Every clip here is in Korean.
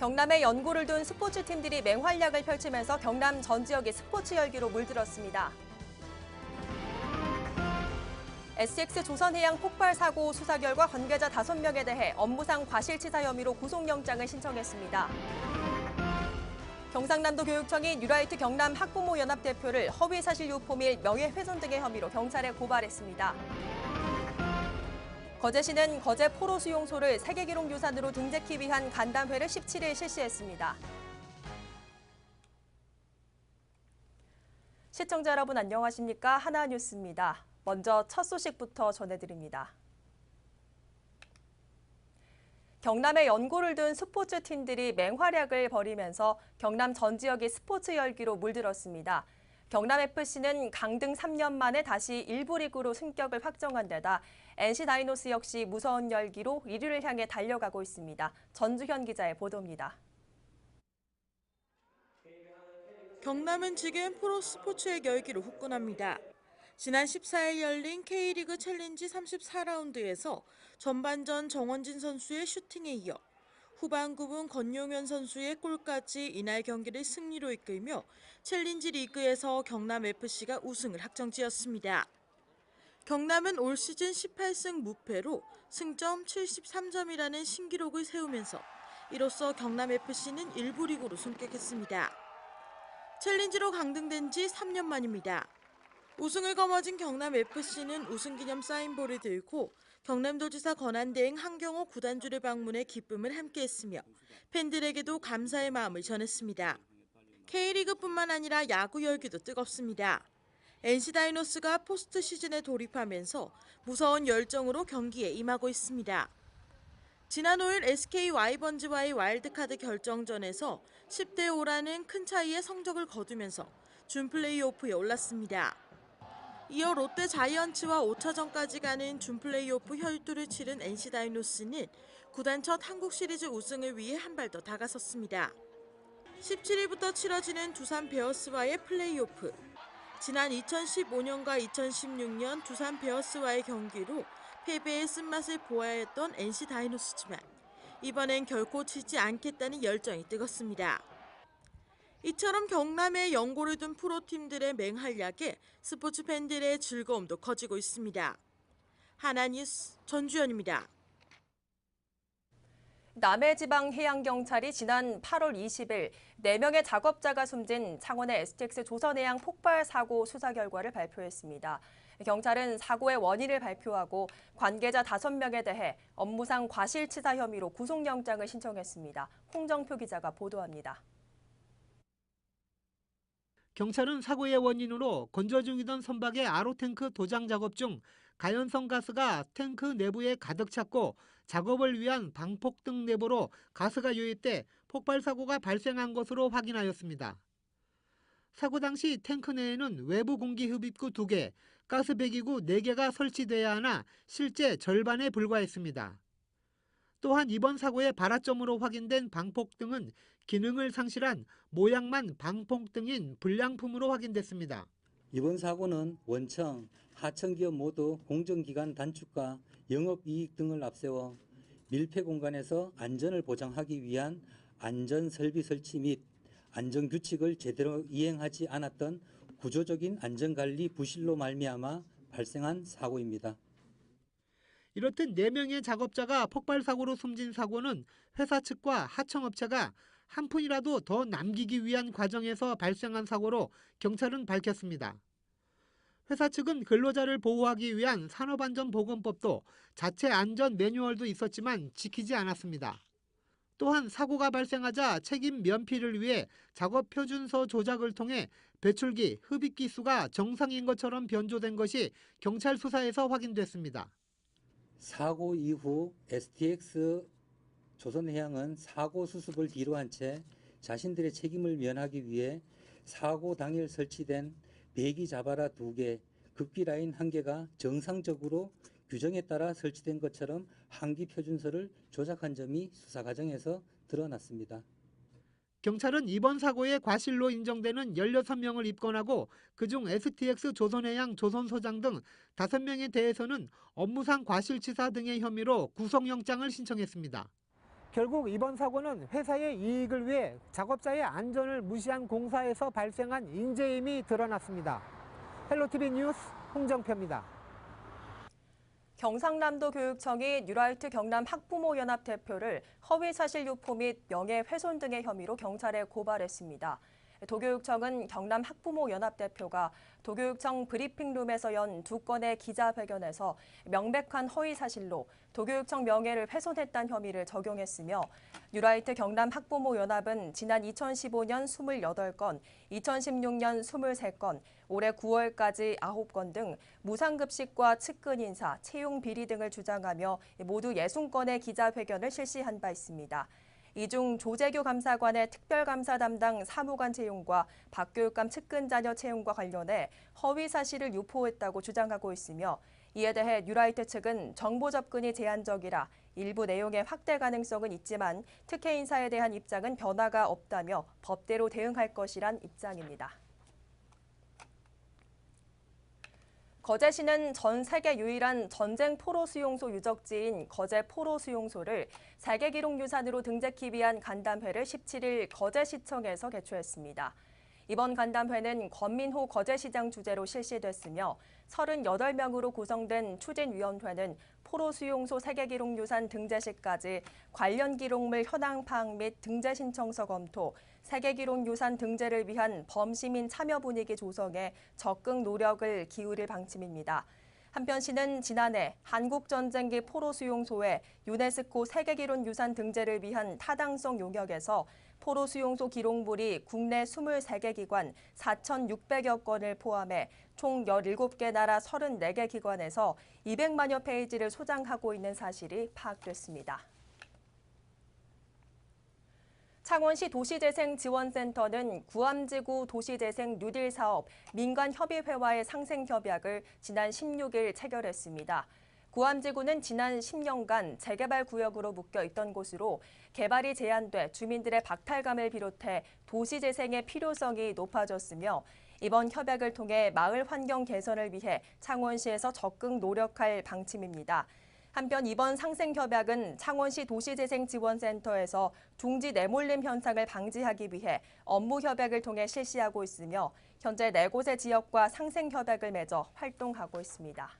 경남에 연고를 둔 스포츠 팀들이 맹활약을 펼치면서 경남 전 지역이 스포츠 열기로 물들었습니다. SX 조선해양 폭발 사고 수사 결과 관계자 5명에 대해 업무상 과실치사 혐의로 구속영장을 신청했습니다. 경상남도 교육청이 뉴라이트 경남 학부모 연합 대표를 허위 사실 유포 및 명예훼손 등의 혐의로 경찰에 고발했습니다. 거제시는 거제 포로 수용소를 세계기록 유산으로 등재하기 위한 간담회를 17일 실시했습니다. 시청자 여러분 안녕하십니까? 하나뉴스입니다. 먼저 첫 소식부터 전해드립니다. 경남에 연고를 둔 스포츠 팀들이 맹활약을 벌이면서 경남 전 지역이 스포츠 열기로 물들었습니다. 경남FC는 강등 3년 만에 다시 1부 리그로 승격을 확정한 데다 NC 다이노스 역시 무서운 열기로 1위를 향해 달려가고 있습니다. 전주현 기자의 보도입니다. 경남은 지금 프로 스포츠의 열기로 후끈합니다. 지난 14일 열린 K리그 챌린지 34라운드에서 전반전 정원진 선수의 슈팅에 이어 후반부분 권용현 선수의 골까지 이날 경기를 승리로 이끌며 챌린지 리그에서 경남FC가 우승을 확정지었습니다. 경남은 올 시즌 18승 무패로 승점 73점이라는 신기록을 세우면서 이로써 경남FC는 1부 리그로 승격했습니다. 챌린지로 강등된 지 3년 만입니다. 우승을 거머쥔 경남FC는 우승 기념 사인볼을 들고 경남도지사 권한대행 한경호 구단주를 방문해 기쁨을 함께했으며 팬들에게도 감사의 마음을 전했습니다. K리그뿐만 아니라 야구 열기도 뜨겁습니다. NC 다이노스가 포스트 시즌에 돌입하면서 무서운 열정으로 경기에 임하고 있습니다. 지난 5일 SK 와이번즈와의 와일드카드 결정전에서 10대 5라는 큰 차이의 성적을 거두면서 준 플레이오프에 올랐습니다. 이어 롯데 자이언츠와 5차전까지 가는 준 플레이오프 혈투를 치른 NC 다이노스는 구단 첫 한국 시리즈 우승을 위해 한 발 더 다가섰습니다. 17일부터 치러지는 두산 베어스와의 플레이오프. 지난 2015년과 2016년 두산 베어스와의 경기로 패배의 쓴맛을 보아야 했던 NC 다이노스지만 이번엔 결코 치지 않겠다는 열정이 뜨겁습니다. 이처럼 경남에 연고를 둔 프로팀들의 맹활약에 스포츠 팬들의 즐거움도 커지고 있습니다. 하나뉴스 전주현입니다. 남해지방해양경찰이 지난 8월 20일 4명의 작업자가 숨진 창원의 STX 조선해양 폭발 사고 수사 결과를 발표했습니다. 경찰은 사고의 원인을 발표하고 관계자 5명에 대해 업무상 과실치사 혐의로 구속영장을 신청했습니다. 홍정표 기자가 보도합니다. 경찰은 사고의 원인으로 건조 중이던 선박의 아로탱크 도장 작업 중 가연성 가스가 탱크 내부에 가득 찼고 작업을 위한 방폭 등 내부로 가스가 유입돼 폭발 사고가 발생한 것으로 확인하였습니다. 사고 당시 탱크 내에는 외부 공기 흡입구 2개, 가스 배기구 4개가 설치돼야 하나 실제 절반에 불과했습니다. 또한 이번 사고의 발화점으로 확인된 방폭등은 기능을 상실한 모양만 방폭등인 불량품으로 확인됐습니다. 이번 사고는 원청, 하청 기업 모두 공정기관 단축과 영업이익 등을 앞세워 밀폐 공간에서 안전을 보장하기 위한 안전설비 설치 및 안전규칙을 제대로 이행하지 않았던 구조적인 안전관리 부실로 말미암아 발생한 사고입니다. 이렇듯 4명의 작업자가 폭발 사고로 숨진 사고는 회사 측과 하청업체가 한 푼이라도 더 남기기 위한 과정에서 발생한 사고로 경찰은 밝혔습니다. 회사 측은 근로자를 보호하기 위한 산업안전보건법도 자체 안전 매뉴얼도 있었지만 지키지 않았습니다. 또한 사고가 발생하자 책임 면피를 위해 작업 표준서 조작을 통해 배출기, 흡입기 수가 정상인 것처럼 변조된 것이 경찰 수사에서 확인됐습니다. 사고 이후 STX 조선해양은 사고 수습을 뒤로한 채 자신들의 책임을 면하기 위해 사고 당일 설치된 배기 자바라 2개, 급기 라인 1개가 정상적으로 규정에 따라 설치된 것처럼 항기 표준서를 조작한 점이 수사 과정에서 드러났습니다. 경찰은 이번 사고의 과실로 인정되는 16명을 입건하고 그중 STX 조선해양 조선소장 등 5명에 대해서는 업무상 과실치사 등의 혐의로 구속영장을 신청했습니다. 결국 이번 사고는 회사의 이익을 위해 작업자의 안전을 무시한 공사에서 발생한 인재임이 드러났습니다. 헬로티비 뉴스 홍정표입니다. 경상남도 교육청이 뉴라이트 경남 학부모 연합 대표를 허위 사실 유포 및 명예훼손 등의 혐의로 경찰에 고발했습니다. 도교육청은 경남 학부모 연합 대표가 도교육청 브리핑룸에서 연 두 건의 기자회견에서 명백한 허위 사실로 도교육청 명예를 훼손했다는 혐의를 적용했으며 뉴라이트 경남 학부모 연합은 지난 2015년 28건, 2016년 23건, 올해 9월까지 9건 등 무상급식과 측근 인사, 채용 비리 등을 주장하며 모두 60건의 기자회견을 실시한 바 있습니다. 이중 조재규 감사관의 특별감사 담당 사무관 채용과 박교육감 측근 자녀 채용과 관련해 허위 사실을 유포했다고 주장하고 있으며 이에 대해 뉴라이트 측은 정보 접근이 제한적이라 일부 내용의 확대 가능성은 있지만 특혜 인사에 대한 입장은 변화가 없다며 법대로 대응할 것이란 입장입니다. 거제시는 전 세계 유일한 전쟁 포로 수용소 유적지인 거제 포로 수용소를 세계 기록 유산으로 등재하기 위한 간담회를 17일 거제시청에서 개최했습니다. 이번 간담회는 권민호 거제시장 주재로 실시됐으며 38명으로 구성된 추진위원회는 포로 수용소 세계 기록 유산 등재시까지 관련 기록물 현황 파악 및 등재 신청서 검토, 세계 기록 유산 등재를 위한 범시민 참여 분위기 조성에 적극 노력을 기울일 방침입니다. 한편 시는 지난해 한국전쟁기 포로 수용소에 유네스코 세계기록 유산 등재를 위한 타당성 용역에서 포로 수용소 기록물이 국내 23개 기관 4,600여 건을 포함해 총 17개 나라 34개 기관에서 200만여 페이지를 소장하고 있는 사실이 파악됐습니다. 창원시 도시재생지원센터는 구암지구 도시재생 뉴딜 사업 민간협의회와의 상생협약을 지난 16일 체결했습니다. 구암지구는 지난 10년간 재개발 구역으로 묶여 있던 곳으로 개발이 제한돼 주민들의 박탈감을 비롯해 도시 재생의 필요성이 높아졌으며 이번 협약을 통해 마을 환경 개선을 위해 창원시에서 적극 노력할 방침입니다. 한편 이번 상생협약은 창원시 도시재생지원센터에서 둥지 내몰림 현상을 방지하기 위해 업무 협약을 통해 실시하고 있으며 현재 네 곳의 지역과 상생협약을 맺어 활동하고 있습니다.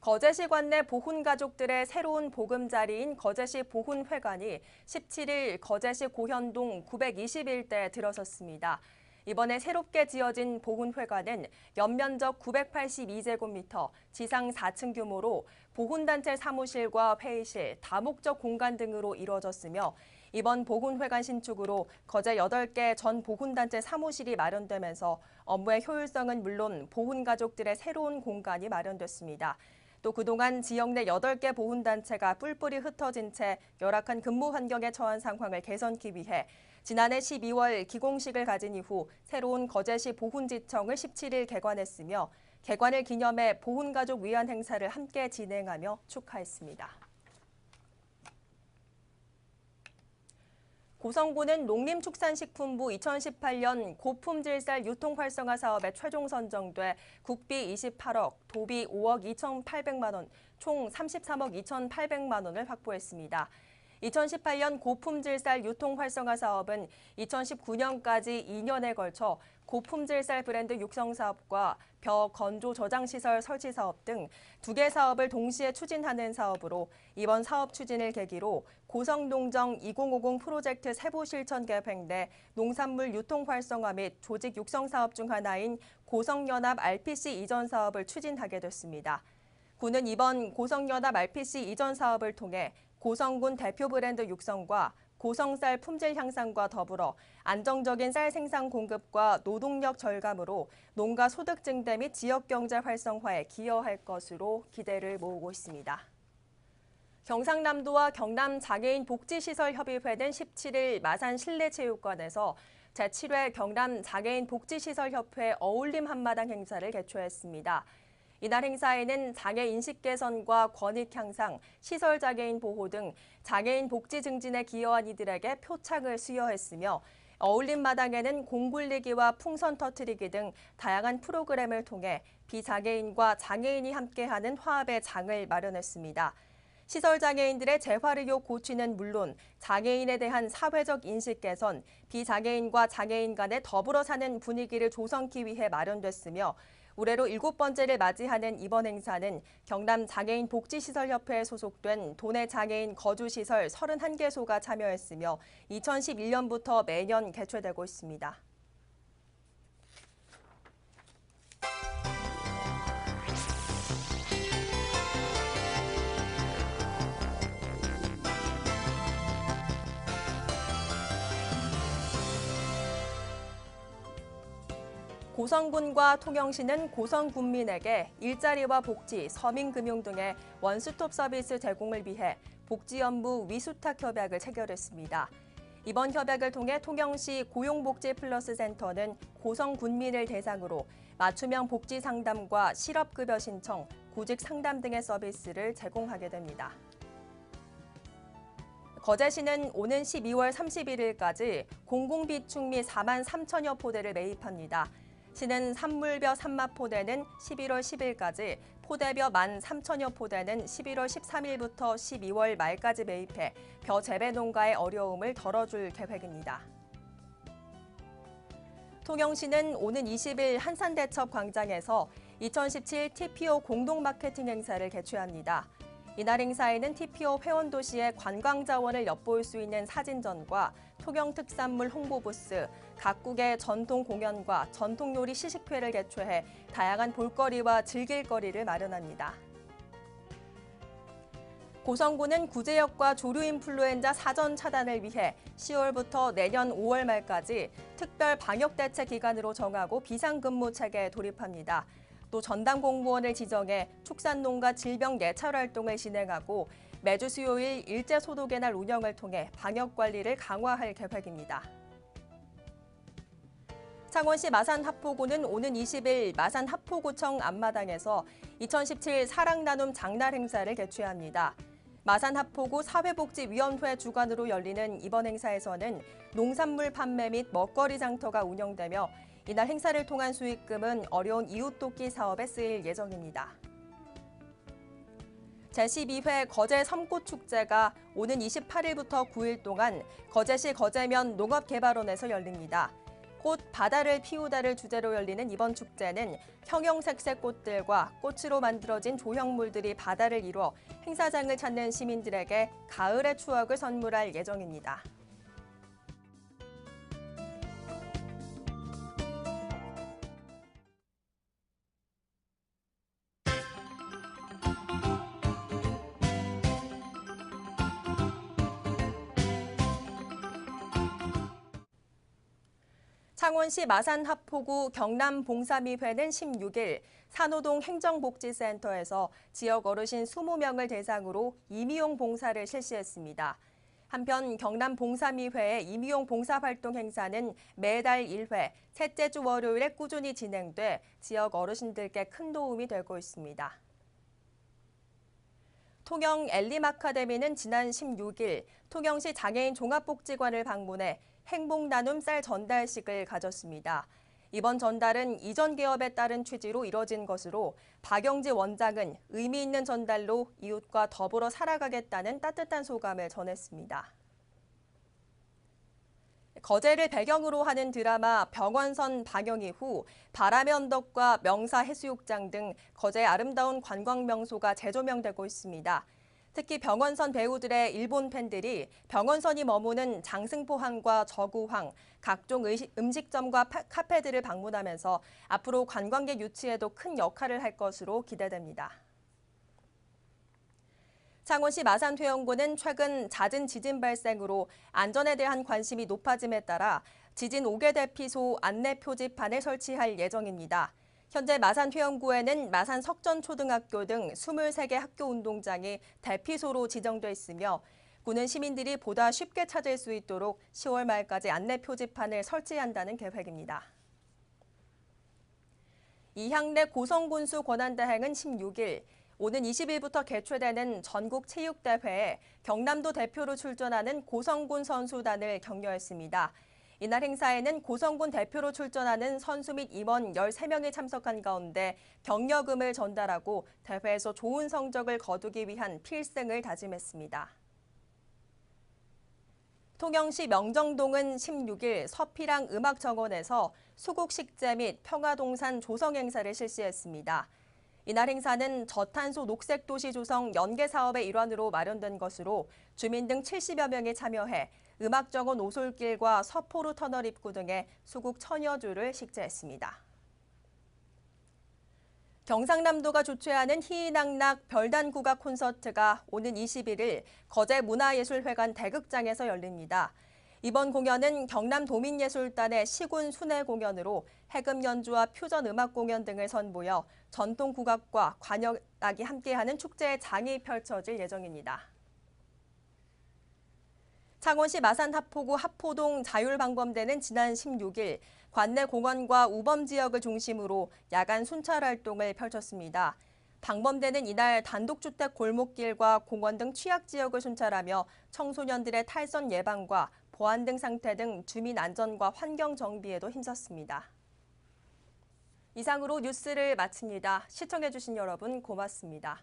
거제시 관 내 보훈 가족들의 새로운 보금자리인 거제시 보훈회관이 17일 거제시 고현동 921대 들어섰습니다. 이번에 새롭게 지어진 보훈회관은 연면적 982제곱미터, 지상 4층 규모로 보훈단체 사무실과 회의실, 다목적 공간 등으로 이루어졌으며 이번 보훈회관 신축으로 거제 8개 전 보훈단체 사무실이 마련되면서 업무의 효율성은 물론 보훈 가족들의 새로운 공간이 마련됐습니다. 또 그동안 지역 내 8개 보훈단체가 뿔뿔이 흩어진 채 열악한 근무 환경에 처한 상황을 개선하기 위해 지난해 12월 기공식을 가진 이후 새로운 거제시 보훈지청을 17일 개관했으며 개관을 기념해 보훈가족 위안 행사를 함께 진행하며 축하했습니다. 고성군은 농림축산식품부 2018년 고품질쌀 유통 활성화 사업에 최종 선정돼 국비 28억, 도비 5억 2,800만 원, 총 33억 2,800만 원을 확보했습니다. 2018년 고품질 쌀 유통 활성화 사업은 2019년까지 2년에 걸쳐 고품질 쌀 브랜드 육성 사업과 벼 건조 저장 시설 설치 사업 등 두 개 사업을 동시에 추진하는 사업으로 이번 사업 추진을 계기로 고성농정 2050 프로젝트 세부 실천 계획 내 농산물 유통 활성화 및 조직 육성 사업 중 하나인 고성연합 RPC 이전 사업을 추진하게 됐습니다. 군은 이번 고성연합 RPC 이전 사업을 통해 고성군 대표 브랜드 육성과 고성쌀 품질 향상과 더불어 안정적인 쌀 생산 공급과 노동력 절감으로 농가 소득 증대 및 지역 경제 활성화에 기여할 것으로 기대를 모으고 있습니다. 경상남도와 경남 장애인 복지시설 협의회는 17일 마산 실내체육관에서 제7회 경남 장애인 복지시설 협회 어울림 한마당 행사를 개최했습니다. 이날 행사에는 장애 인식 개선과 권익 향상, 시설 장애인 보호 등 장애인 복지 증진에 기여한 이들에게 표창을 수여했으며 어울림 마당에는 공 굴리기와 풍선 터트리기 등 다양한 프로그램을 통해 비장애인과 장애인이 함께하는 화합의 장을 마련했습니다. 시설 장애인들의 재활 의욕 고취는 물론 장애인에 대한 사회적 인식 개선, 비장애인과 장애인 간의 더불어 사는 분위기를 조성하기 위해 마련됐으며 올해로 일곱 번째를 맞이하는 이번 행사는 경남 장애인 복지시설협회에 소속된 도내 장애인 거주시설 31개소가 참여했으며 2011년부터 매년 개최되고 있습니다. 고성군과 통영시는 고성 군민에게 일자리와 복지, 서민금융 등의 원스톱 서비스 제공을 위해 복지연부 위수탁 협약을 체결했습니다. 이번 협약을 통해 통영시 고용복지 플러스 센터는 고성 군민을 대상으로 맞춤형 복지 상담과 실업급여 신청, 구직 상담 등의 서비스를 제공하게 됩니다. 거제시는 오는 12월 31일까지 공공비축 및 4만 3천여 포대를 매입합니다. 시는 산물벼 산마포대는 11월 10일까지, 포대벼 1만 3천여 포대는 11월 13일부터 12월 말까지 매입해 벼 재배 농가의 어려움을 덜어줄 계획입니다. 통영시는 오는 20일 한산대첩 광장에서 2017 TPO 공동 마케팅 행사를 개최합니다. 이날 행사에는 TPO 회원 도시의 관광 자원을 엿볼 수 있는 사진전과 통영 특산물 홍보 부스, 각국의 전통 공연과 전통 요리 시식회를 개최해 다양한 볼거리와 즐길거리를 마련합니다. 고성군은 구제역과 조류 인플루엔자 사전 차단을 위해 10월부터 내년 5월 말까지 특별 방역 대책 기간으로 정하고 비상근무 체계에 돌입합니다. 또 전담 공무원을 지정해 축산농가 질병 예찰 활동을 진행하고 매주 수요일 일제 소독의 날 운영을 통해 방역 관리를 강화할 계획입니다. 창원시 마산하포구는 오는 20일 마산하포구청 앞마당에서 2017 사랑 나눔 장날 행사를 개최합니다. 마산하포구 사회복지위원회 주관으로 열리는 이번 행사에서는 농산물 판매 및 먹거리 장터가 운영되며 이날 행사를 통한 수익금은 어려운 이웃 돕기 사업에 쓰일 예정입니다. 제12회 거제 섬꽃축제가 오는 28일부터 9일 동안 거제시 거제면 농업개발원에서 열립니다. 꽃 바다를 피우다를 주제로 열리는 이번 축제는 형형색색 꽃들과 꽃으로 만들어진 조형물들이 바다를 이루어 행사장을 찾는 시민들에게 가을의 추억을 선물할 예정입니다. 창원시 마산하포구 경남 봉사미회는 16일 산호동 행정복지센터에서 지역 어르신 20명을 대상으로 임의용 봉사를 실시했습니다. 한편 경남 봉사미회의 임의용 봉사활동 행사는 매달 1회, 셋째 주 월요일에 꾸준히 진행돼 지역 어르신들께 큰 도움이 되고 있습니다. 통영 엘림 아카데미는 지난 16일 통영시 장애인 종합복지관을 방문해 행복 나눔 쌀 전달식을 가졌습니다. 이번 전달은 이전 개업에 따른 취지로 이뤄진 것으로 박영지 원장은 의미 있는 전달로 이웃과 더불어 살아가겠다는 따뜻한 소감을 전했습니다. 거제를 배경으로 하는 드라마 병원선 방영 이후 바람의 언덕과 명사 해수욕장 등 거제의 아름다운 관광 명소가 재조명되고 있습니다. 특히 병원선 배우들의 일본 팬들이 병원선이 머무는 장승포항과 저구항, 각종 음식점과 카페들을 방문하면서 앞으로 관광객 유치에도 큰 역할을 할 것으로 기대됩니다. 창원시 마산퇴원구는 최근 잦은 지진 발생으로 안전에 대한 관심이 높아짐에 따라 지진 5개 대피소 안내 표지판을 설치할 예정입니다. 현재 마산 회원구에는 마산 석전초등학교 등 23개 학교 운동장이 대피소로 지정돼 있으며 구는 시민들이 보다 쉽게 찾을 수 있도록 10월 말까지 안내 표지판을 설치한다는 계획입니다. 이향내 고성군수 권한대행은 16일 오는 20일부터 개최되는 전국 체육대회에 경남도 대표로 출전하는 고성군 선수단을 격려했습니다. 이날 행사에는 고성군 대표로 출전하는 선수 및 임원 13명이 참석한 가운데 격려금을 전달하고 대회에서 좋은 성적을 거두기 위한 필승을 다짐했습니다. 통영시 명정동은 16일 서피랑 음악정원에서 수국식재 및 평화동산 조성 행사를 실시했습니다. 이날 행사는 저탄소 녹색도시 조성 연계 사업의 일환으로 마련된 것으로 주민 등 70여 명이 참여해 음악정원 오솔길과 서포르 터널 입구 등의 수국 천여 주를 식재했습니다. 경상남도가 주최하는 희희낙낙 별단 국악 콘서트가 오는 21일 거제 문화예술회관 대극장에서 열립니다. 이번 공연은 경남 도민예술단의 시군 순회 공연으로 해금 연주와 퓨전 음악 공연 등을 선보여 전통 국악과 관현악이 함께하는 축제의 장이 펼쳐질 예정입니다. 창원시 마산 하포구 하포동 자율방범대는 지난 16일 관내 공원과 우범 지역을 중심으로 야간 순찰 활동을 펼쳤습니다. 방범대는 이날 단독주택 골목길과 공원 등 취약 지역을 순찰하며 청소년들의 탈선 예방과 보안 등 상태 등 주민 안전과 환경 정비에도 힘썼습니다. 이상으로 뉴스를 마칩니다. 시청해주신 여러분 고맙습니다.